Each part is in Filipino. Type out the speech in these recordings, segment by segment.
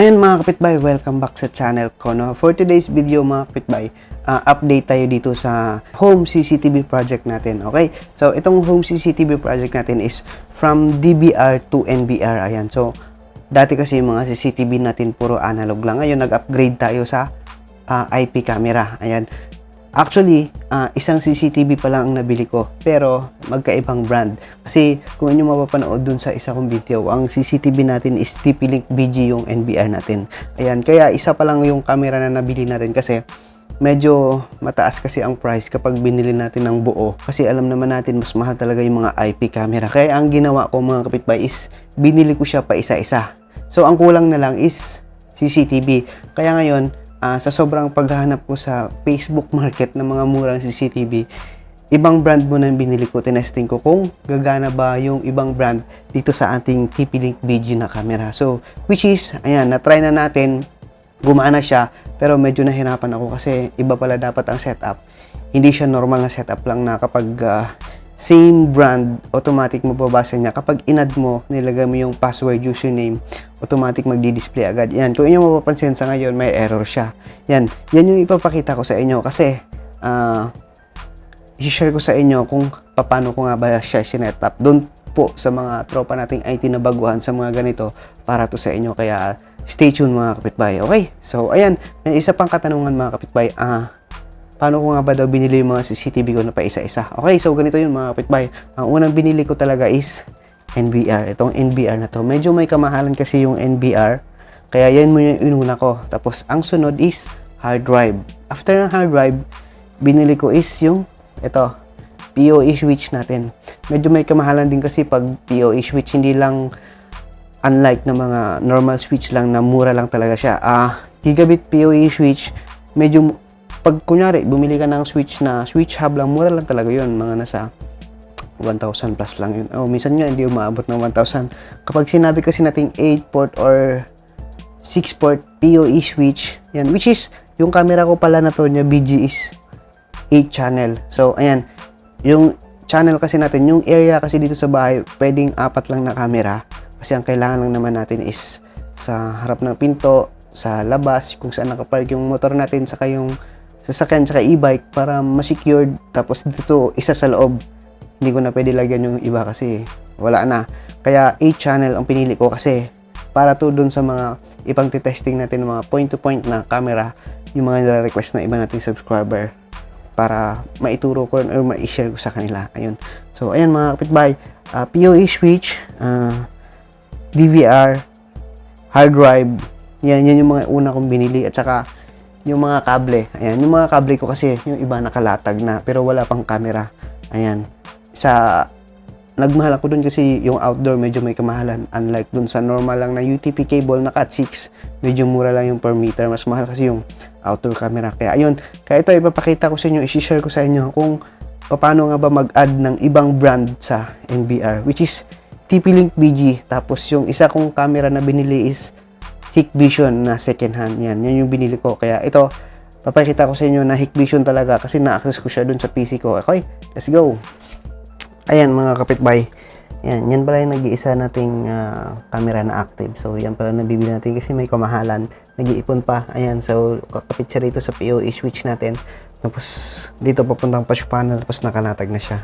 Ayan mga kapitbay, welcome back sa channel ko. No? For today's video mga kapitbay, ah, update tayo dito sa home CCTV project natin. Okay? So itong home CCTV project natin is from DBR to NBR. Ayan. So dati kasi yung mga CCTV natin puro analog lang. Ngayon nag-upgrade tayo sa ah, IP camera. Ayan. Actually, ah, isang CCTV pa lang ang nabili ko, pero magkaibang brand. Kasi kung inyo mapapanood dun sa isa kong video, ang CCTV natin is TP-Link BG yung NBR natin. Ayan, kaya isa pa lang yung camera na nabili natin kasi medyo mataas kasi ang price kapag binili natin ng buo. Kasi alam naman natin mas mahal talaga yung mga IP camera. Kaya ang ginawa ko mga kapitbahay is binili ko siya pa isa-isa. So ang kulang na lang is CCTV. Kaya ngayon, ah, sa sobrang paghahanap ko sa Facebook market ng mga murang CCTV, ibang brand muna yung binili ko, tinesting ko kung gagana ba yung ibang brand dito sa ating TP-Link BG na camera. So, which is, ayan, na-try na natin, gumana siya, pero medyo nahirapan ako kasi iba pala dapat ang setup. Hindi siya normal na setup lang na kapag ah, same brand, automatic mababasa niya. Kapag inad mo, nilagay mo yung password, username, automatic magdi-display agad. Yan, kung inyo mapapansin sa ngayon, may error siya. Yan, yan yung ipapakita ko sa inyo kasi ah i-share ko sa inyo kung paano ko nga ba siya sinetup. Doon po sa mga tropa nating IT na baguhan sa mga ganito para to sa inyo. Kaya stay tuned mga kapitbahay. Okay? So, ayan. May isa pang katanungan mga kapitbahay. Ah, paano ko nga ba daw binili yung mga CCTV ko na pa isa-isa? Okay, so ganito yun mga kapitbahay. Ang unang binili ko talaga is NBR. Itong NBR na to. Medyo may kamahalan kasi yung NBR. Kaya yan mo yung inuna ko. Tapos, ang sunod is hard drive. After ng hard drive, binili ko is yung ito, PoE switch natin. Medyo may kamahalan din kasi pag PoE switch, hindi lang unlike na mga normal switch lang na mura lang talaga siya. Ah, gigabit PoE switch, medyo pag kunyari bumili ka ng switch na switch hub lang, mura lang talaga 'yon, mga nasa 1,000 plus lang yun. Oh, minsan nga hindi umaabot ng 1,000. Kapag sinabi kasi nating 8 port or 6 port PoE switch, yan, which is, yung camera ko pala na to niya, BG is 8 channel. So, ayan, yung channel kasi natin, yung area kasi dito sa bahay, pwedeng apat lang na camera. Kasi ang kailangan lang naman natin is sa harap ng pinto, sa labas, kung saan nakapark yung motor natin, saka yung sasakyan, saka e-bike para ma-secured. Tapos dito, isa sa loob. Hindi ko na pwede lagyan yung iba kasi wala na. Kaya 8 channel ang pinili ko kasi para to dun sa mga ipang testing natin mga point-to-point na camera, yung mga nire-request na iba nating subscriber para maituro ko or ma-share ko sa kanila. Ayun. So, ayan mga kapitbahay. Uh, PoE switch, ah, DVR, hard drive. Yan, yan yung mga una kong binili. At saka, yung mga kable. Ayan, yung mga kable ko kasi, yung iba nakalatag na, pero wala pang camera. Ayan. Sa, nagmahal ako dun kasi yung outdoor medyo may kamahalan. Unlike dun sa normal lang na UTP cable na Cat 6, medyo mura lang yung per meter. Mas mahal kasi yung outdoor camera. Kaya ayun, kaya ito ipapakita ko sa inyo, i-share ko sa inyo kung paano nga ba mag-add ng ibang brand sa NBR, which is TP-Link BG. Tapos yung isa kong camera na binili is Hikvision na second hand. Yan, yan yung binili ko. Kaya ito, papakita ko sa inyo na Hikvision talaga kasi na-access ko siya dun sa PC ko. Okay, let's go. Ayan mga kapitbay. Yan, yan pala yung nag-iisa nating ah, camera na active. So, yan pala nabibili natin kasi may kamahalan. Nag-iipon pa. Ayan, so kakapit siya rito sa PoE switch natin. Tapos, dito papuntang patch panel. Tapos nakalatag na siya.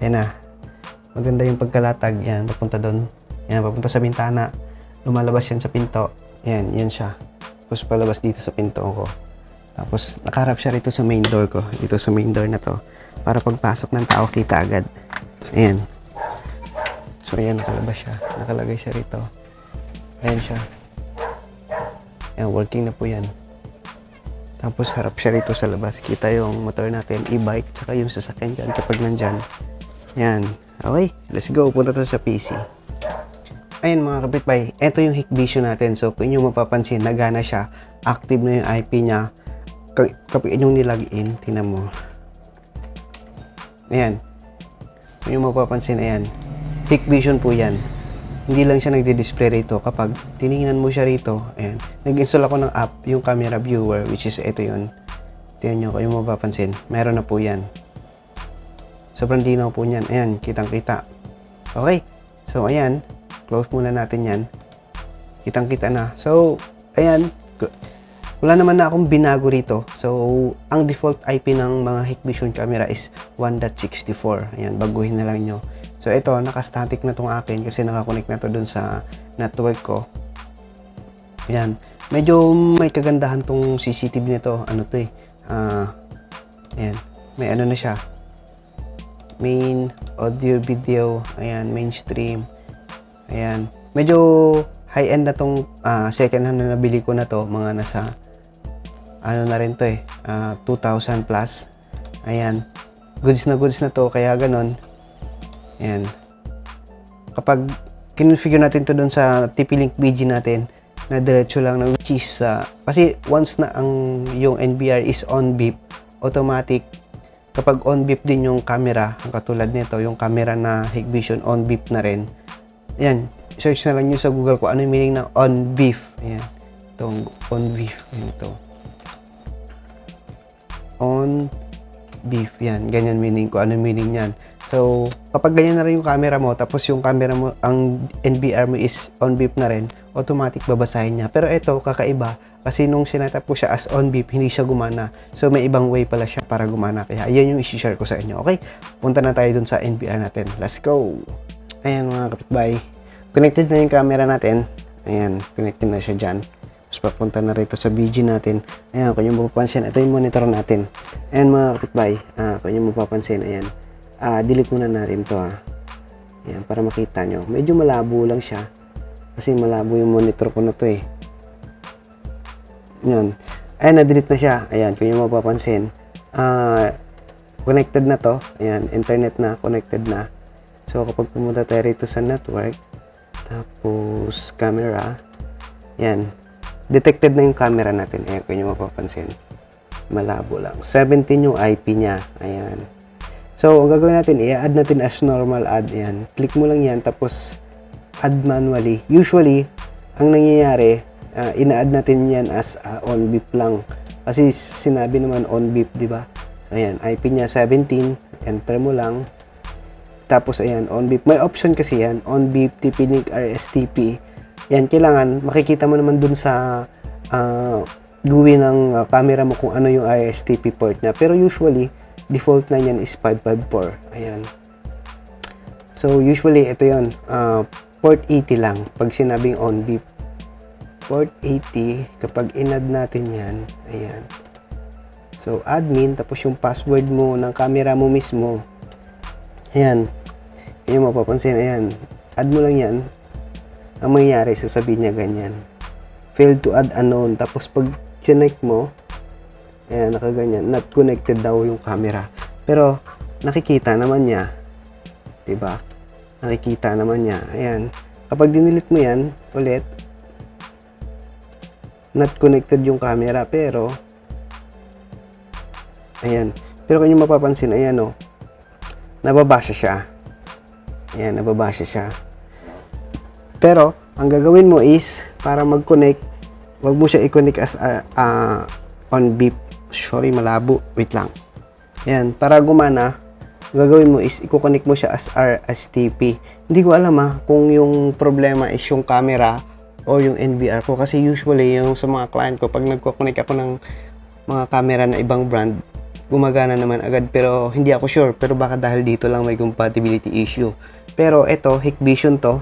Ayan na. Maganda yung pagkalatag. Yan, papunta doon. Yan, papunta sa bintana. Lumalabas yan sa pinto. Yan, yan siya. Tapos palabas dito sa pinto ko. Tapos, nakaharap siya rito sa main door ko. Dito sa main door na to. Para pagpasok ng tao, kita agad. Ayan. So, ayan, nakalabas siya. Nakalagay siya rito. Ayan siya. Ayan, working na po yan. Tapos, harap siya rito sa labas. Kita yung motor natin, e-bike, tsaka yung sasakyan dyan kapag nandyan. Yan. Okay, let's go. Punta tayo sa PC. Ayan mga kapitbay, ito yung Hikvision natin. So, kung inyo mapapansin, nagana siya. Active na yung IP niya. Ka- Kapag inyong nilagin, tingnan mo. Ayan. Kung inyo mapapansin, ayan. Hikvision po yan. Hindi lang siya nagdi-display rito. Kapag tiningnan mo siya rito, ayan. Nag-install ako ng app, yung camera viewer, which is ito yun. Tingnan nyo, kung inyo mapapansin, meron na po yan. Sobrang dinaw po niyan. Ayan, kitang-kita. Okay. So, ayan. Close muna natin yan. Kitang-kita na. So, ayan, wala naman na akong binago rito. So, ang default IP ng mga Hikvision camera is 1.64. Ayan, baguhin na lang nyo. So, ito, naka-static na tong akin kasi nakakonect na to dun sa network ko. Ayan. Medyo may kagandahan tong CCTV nito. Ano to eh. Ah, ayan. May ano na siya. Main, audio, video. Ayan, mainstream. Ayan. Medyo high-end na tong ah, second hand na nabili ko na to. Mga nasa ano na rin to eh. ah, 2,000 plus. Ayan. Goods na goods na to. Kaya ganon. Ayan. Kapag kinonfigure natin to doon sa TP-Link BG natin, na diretso lang ng which is sa kasi once na ang yung NBR is on beep automatic kapag on beep din yung camera katulad nito yung camera na Hikvision on beep na rin yan search na lang nyo sa Google kung ano yung meaning ng on beep ayan itong on beep yan ito. On beef yan ganyan meaning ko ano meaning yan so kapag ganyan na rin yung camera mo tapos yung camera mo ang NBR mo is on beep na rin automatic babasahin niya. Pero ito kakaiba kasi nung sinetap ko siya as on beep hindi siya gumana. So may ibang way pala siya para gumana. Kaya yan yung isi-share ko sa inyo okay? Punta na tayo dun sa NBR natin. Let's go ayan mga kapitbahay connected na yung camera natin ayan connected na siya dyan tapos papunta na rito sa BG natin. Ayan, kung yung mapapansin, ito yung monitor natin. Ayan mga kapitbahay, ah, kung yung mapapansin, ayan. Ah, delete muna natin to ah. Ayan, para makita nyo. Medyo malabo lang siya. Kasi malabo yung monitor ko na to eh. Ayan. Ayan, na-delete na siya. Ayan, kung yung mapapansin. Ah, connected na to. Ayan, internet na, connected na. So, kapag pumunta tayo rito sa network, tapos camera, yan, detected na yung camera natin. Ayan, kung nyo mapapansin. Malabo lang. 17 yung IP niya. Ayan. So, ang gagawin natin, i-add natin as normal add. Ayan. Click mo lang yan, tapos add manually. Usually, ang nangyayari, ah, ina-add natin yan as ah, on beep lang. Kasi sinabi naman on beep, di ba? Ayan, IP niya 17. Enter mo lang. Tapos, ayan, on beep. May option kasi yan. On beep, TP-Link, RSTP. Yan, kailangan makikita mo naman dun sa uh, GUI ng ah, camera mo kung ano yung RSTP port niya. Pero usually, default na yan is 554. Ayan. So, usually, ito yon ah, port 80 lang pag sinabing on beep. Port 80, kapag in-add natin yan, ayan. So, admin, tapos yung password mo ng camera mo mismo. Ayan. Ayan, mapapansin, ayan. Add mo lang yan, ang mangyayari, sasabihin niya ganyan. Failed to add unknown. Tapos pag connect mo, ayan, nakaganyan, not connected daw yung camera. Pero, nakikita naman niya. ba? Nakikita naman niya. Ayan. Kapag dinilit mo yan, ulit, not connected yung camera, pero, ayan. Pero kung mapapansin, ayan o, nababasa siya. Ayan, nababasa siya. Pero, ang gagawin mo is, para mag-connect, wag mo siya i-connect as uh, uh, on beep. Sorry, malabo. Wait lang. Yan, para gumana, ang gagawin mo is, i-connect mo siya as RSTP. Hindi ko alam ah, kung yung problema is yung camera o yung NVR ko. Kasi usually, yung sa mga client ko, pag nagko-connect ako ng mga camera na ibang brand, gumagana naman agad. Pero, hindi ako sure. Pero baka dahil dito lang may compatibility issue. Pero, ito, Hikvision to.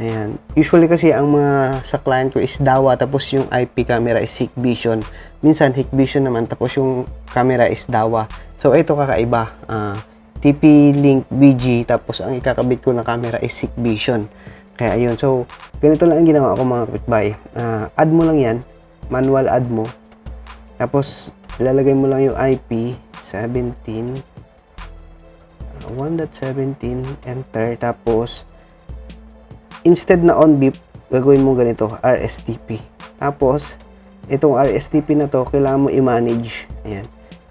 Ayan. Usually kasi ang mga sa client ko is Dawa tapos yung IP camera is Hikvision. Minsan Hikvision naman tapos yung camera is Dawa. So ito kakaiba. Ah, TP-Link BG tapos ang ikakabit ko na camera is Hikvision. Kaya ayun. So ganito lang ang ginawa ko mga kapitbahay. Ah, add mo lang yan. Manual add mo. Tapos ilalagay mo lang yung IP 17 ah, 1.17 enter tapos instead na on beep, gagawin mo ganito, RSTP. Tapos, itong RSTP na to, kailangan mo i-manage. Ayan,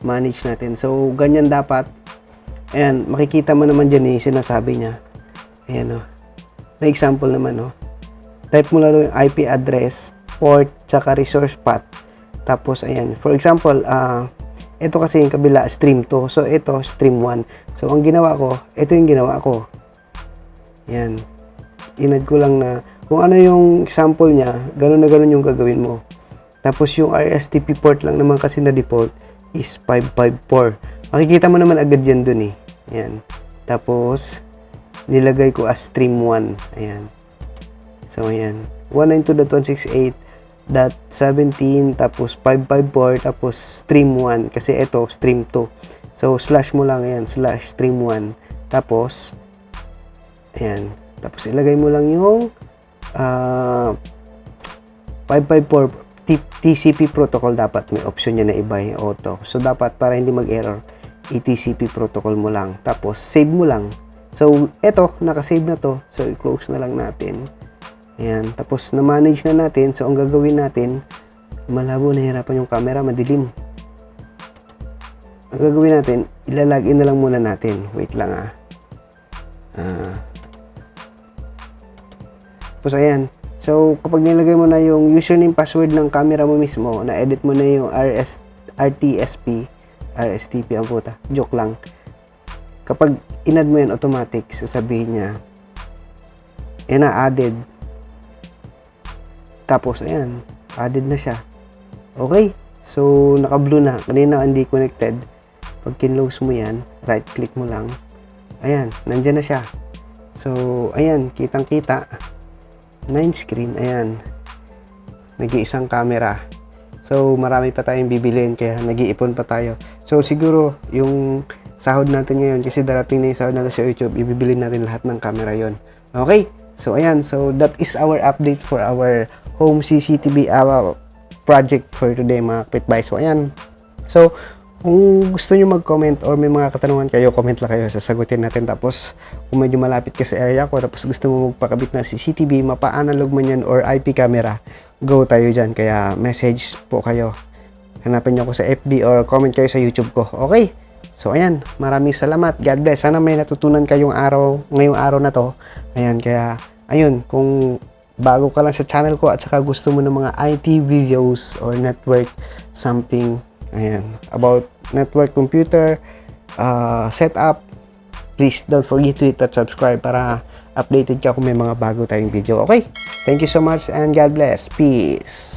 manage natin. So, ganyan dapat. Ayan, makikita mo naman dyan eh, sinasabi niya. Ayan o. Oh. May example naman o. Oh. Type mo lang yung IP address, port, tsaka resource path. Tapos, ayan. For example, uh, ito kasi yung kabila, stream 2. So, ito, stream 1. So, ang ginawa ko, ito yung ginawa ko. Ayan inad ko lang na kung ano yung example niya, ganun na ganun yung gagawin mo. Tapos yung RSTP port lang naman kasi na default is 554. Makikita mo naman agad yan dun eh. Ayan. Tapos, nilagay ko as stream 1. Ayan. So, ayan. 192.168.17 tapos 554 tapos stream 1 kasi ito stream 2. So, slash mo lang yan. Slash stream 1. Tapos, ayan. Tapos, ilagay mo lang yung ah 554 T- TCP protocol dapat may option niya na iba yung auto. So dapat para hindi mag-error, i-TCP protocol mo lang. Tapos save mo lang. So eto, naka-save na to. So i-close na lang natin. Ayan. Tapos na-manage na natin. So ang gagawin natin, malabo nahirapan yung camera, madilim. Ang gagawin natin, ilalagin na lang muna natin. Wait lang ah. Ah. Tapos ayan. So, kapag nilagay mo na yung username password ng camera mo mismo, na-edit mo na yung RS, RTSP, RSTP ang puta. Joke lang. Kapag inad mo yan automatic, sasabihin niya, yan na, added. Tapos, ayan, added na siya. Okay. So, naka-blue na. Kanina hindi connected. Pag kinlose mo yan, right click mo lang. Ayan, nandyan na siya. So, ayan, kitang-kita. 9 screen, ayan. Nag-iisang camera. So, marami pa tayong bibilin, kaya nag-iipon pa tayo. So, siguro, yung sahod natin ngayon, kasi darating na yung sahod natin sa YouTube, ibibilin natin lahat ng camera yon Okay? So, ayan. So, that is our update for our home CCTV uh, project for today, mga kapitbahay. So, ayan. So, kung gusto nyo mag-comment or may mga katanungan kayo, comment lang kayo, sasagutin natin. Tapos, kung medyo malapit ka sa area ko, tapos gusto mo magpakabit ng CCTV, mapa-analog man yan or IP camera, go tayo dyan. Kaya, message po kayo. Hanapin nyo ako sa FB or comment kayo sa YouTube ko. Okay? So, ayan. Maraming salamat. God bless. Sana may natutunan kayong araw, ngayong araw na to. Ayan, kaya, ayun, kung bago ka lang sa channel ko at saka gusto mo ng mga IT videos or network something Ayan. About network computer, uh, setup, please don't forget to hit that subscribe para updated ka kung may mga bago tayong video. Okay? Thank you so much and God bless. Peace.